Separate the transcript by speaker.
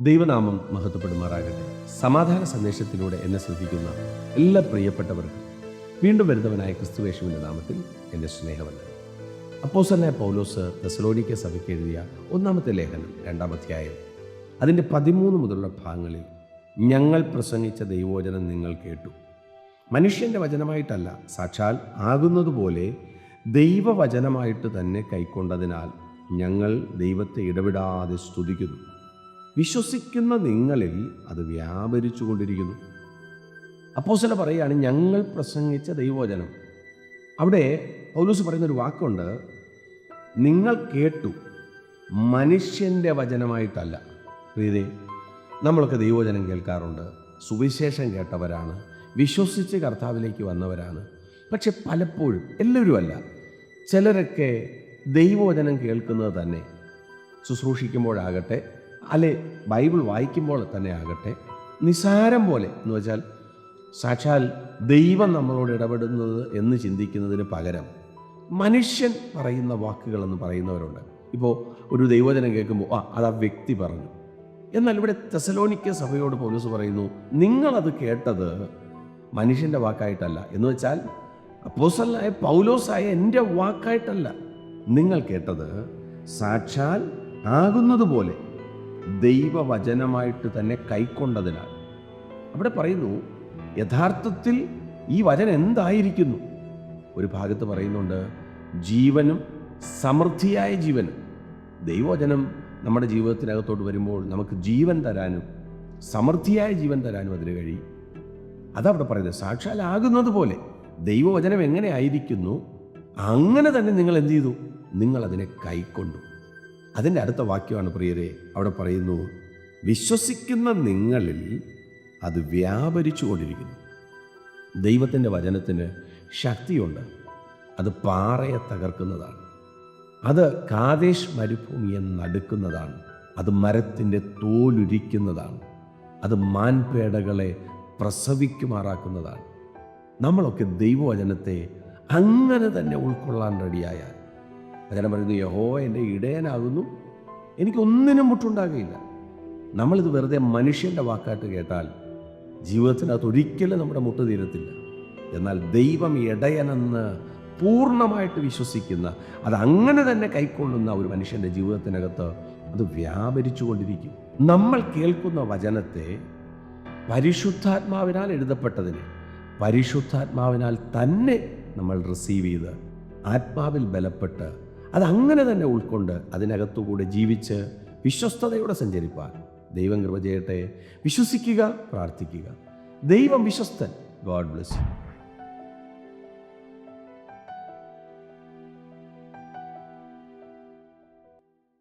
Speaker 1: ദൈവനാമം മഹത്വപ്പെടുമാറാകട്ടെ. സമാധാന സന്ദേശത്തിലൂടെ എന്നെ ശ്രദ്ധിക്കുന്ന എല്ലാ പ്രിയപ്പെട്ടവർക്കും വീണ്ടും വരുന്നവനായ ക്രിസ്തുവേശുവിന്റെ നാമത്തിൽ എന്റെ സ്നേഹമല്ല അപ്പോസനായ പൗലോസ് തെസലോനിക്ക സഭയ്ക്ക് എഴുതിയ ഒന്നാമത്തെ ലേഖനം രണ്ടാം അധ്യായം. അതിന്റെ പതിമൂന്ന് മുതലുള്ള ഭാഗങ്ങളിൽ ഞങ്ങൾ പ്രസംഗിച്ച ദൈവവചനം നിങ്ങൾ കേട്ടു. മനുഷ്യന്റെ വചനമായിട്ടല്ല സാക്ഷാൽ ആകുന്നതുപോലെ ദൈവവചനമായിട്ട് തന്നെ കൈക്കൊണ്ടതിനാൽ ഞങ്ങൾ ദൈവത്തെ ഇടപെടാതെ സ്തുതിക്കുന്നു. വിശ്വസിക്കുന്ന നിങ്ങളിൽ അത് വ്യാപരിച്ചു കൊണ്ടിരിക്കുന്നു അപ്പോസല പറയുകയാണ് ഞങ്ങൾ പ്രസംഗിച്ച ദൈവവചനം. അവിടെ പൗലൂസ് പറയുന്നൊരു വാക്കുണ്ട് നിങ്ങൾ കേട്ടു മനുഷ്യന്റെ വചനമായിട്ടല്ല. പ്രീതി നമ്മളൊക്കെ ദൈവവചനം കേൾക്കാറുണ്ട് സുവിശേഷം കേട്ടവരാണ് വിശ്വസിച്ച് കർത്താവിലേക്ക് വന്നവരാണ്. പക്ഷെ പലപ്പോഴും എല്ലാവരുമല്ല ചിലരൊക്കെ ദൈവവചനം കേൾക്കുന്നത് തന്നെ ശുശ്രൂഷിക്കുമ്പോഴാകട്ടെ അല്ലെ ബൈബിൾ വായിക്കുമ്പോൾ തന്നെ ആകട്ടെ നിസാരം പോലെ എന്ന് വെച്ചാൽ സാക്ഷാൽ ദൈവം നമ്മളോട് ഇടപെടുന്നത് എന്ന് ചിന്തിക്കുന്നതിന് പകരം മനുഷ്യൻ പറയുന്ന വാക്കുകളെന്ന് പറയുന്നവരുണ്ട്. ഇപ്പോൾ ഒരു ദൈവജനം കേൾക്കുമ്പോൾ ആ അത് ആ വ്യക്തി പറഞ്ഞു. എന്നാൽ ഇവിടെ തെസലോനിക്ക സഭയോട് പോലീസ് പറയുന്നു നിങ്ങളത് കേട്ടത് മനുഷ്യന്റെ വാക്കായിട്ടല്ല. എന്ന് വെച്ചാൽ അപ്പോസലായ പൗലോസായ എന്റെ വാക്കായിട്ടല്ല. നിങ്ങൾ കേട്ടത് സാക്ഷാൽ ആകുന്നത് പോലെ ദൈവവചനമായിട്ട് തന്നെ കൈക്കൊണ്ടതിനാൽ. അവിടെ പറയുന്നു യഥാർത്ഥത്തിൽ ഈ വചനം എന്തായിരിക്കുന്നു? ഒരു ഭാഗത്ത് പറയുന്നുണ്ട് ജീവനും സമൃദ്ധിയായ ജീവനും. ദൈവവചനം നമ്മുടെ ജീവിതത്തിനകത്തോട്ട് വരുമ്പോൾ നമുക്ക് ജീവൻ തരാനും സമൃദ്ധിയായ ജീവൻ തരാനും അതിന് കഴിയും. അതവിടെ പറയുന്നത് സാക്ഷാലാകുന്നത് പോലെ ദൈവവചനം എങ്ങനെ ആയിരിക്കുന്നു? അങ്ങനെ തന്നെ നിങ്ങൾ എന്ത് ചെയ്തു? നിങ്ങൾ അതിനെ കൈക്കൊണ്ടു. അതിന്റെ അടുത്ത വാക്യമാണ് പ്രിയരെ അവിടെ പറയുന്നു വിശ്വസിക്കുന്ന നിങ്ങളിൽ അത് വ്യാപരിച്ചു കൊണ്ടിരിക്കുന്നു ദൈവത്തിന്റെ വചനത്തിന് ശക്തിയുണ്ട്. അത് പാറയെ തകർക്കുന്നതാണ്. അത് കാതേശ് മരുഭൂമിയെ നടുക്കുന്നതാണ്. അത് മരത്തിന്റെ തോലുരിക്കുന്നതാണ്. അത് മാൻപേടകളെ പ്രസവിക്കുമാറാക്കുന്നതാണ്. നമ്മളൊക്കെ ദൈവവചനത്തെ അങ്ങനെ തന്നെ ഉൾക്കൊള്ളാൻ റെഡിയായാൽ വചനം പറയുന്നു യഹോ എന്റെ ഇടയനാകുന്നു. എനിക്കൊന്നിനും മുട്ടുണ്ടാകുകയില്ല നമ്മളിത് വെറുതെ മനുഷ്യന്റെ വാക്കായിട്ട് കേട്ടാൽ ജീവിതത്തിനകത്ത് ഒരിക്കലും നമ്മുടെ മുട്ട് തീരത്തില്ല. എന്നാൽ ദൈവം ഇടയനെന്ന് പൂർണമായിട്ട് വിശ്വസിക്കുന്ന അത് അങ്ങനെ തന്നെ കൈക്കൊള്ളുന്ന ഒരു മനുഷ്യന്റെ ജീവിതത്തിനകത്ത് അത് വ്യാപരിച്ചു കൊണ്ടിരിക്കും. നമ്മൾ കേൾക്കുന്ന വചനത്തെ പരിശുദ്ധാത്മാവിനാൽ എഴുതപ്പെട്ടതിനെ പരിശുദ്ധാത്മാവിനാൽ തന്നെ നമ്മൾ റിസീവ് ചെയ്ത് ആത്മാവിൽ ബലപ്പെട്ട് അത് അങ്ങനെ തന്നെ ഉൾക്കൊണ്ട് അതിനകത്തുകൂടെ ജീവിച്ച് വിശ്വസ്തയോടെ സഞ്ചരിപ്പാൻ ദൈവം കൃപ ചെയ്യട്ടെ. വിശ്വസിക്കുക പ്രാർത്ഥിക്കുക. ദൈവം വിശ്വസ്തൻ. God bless you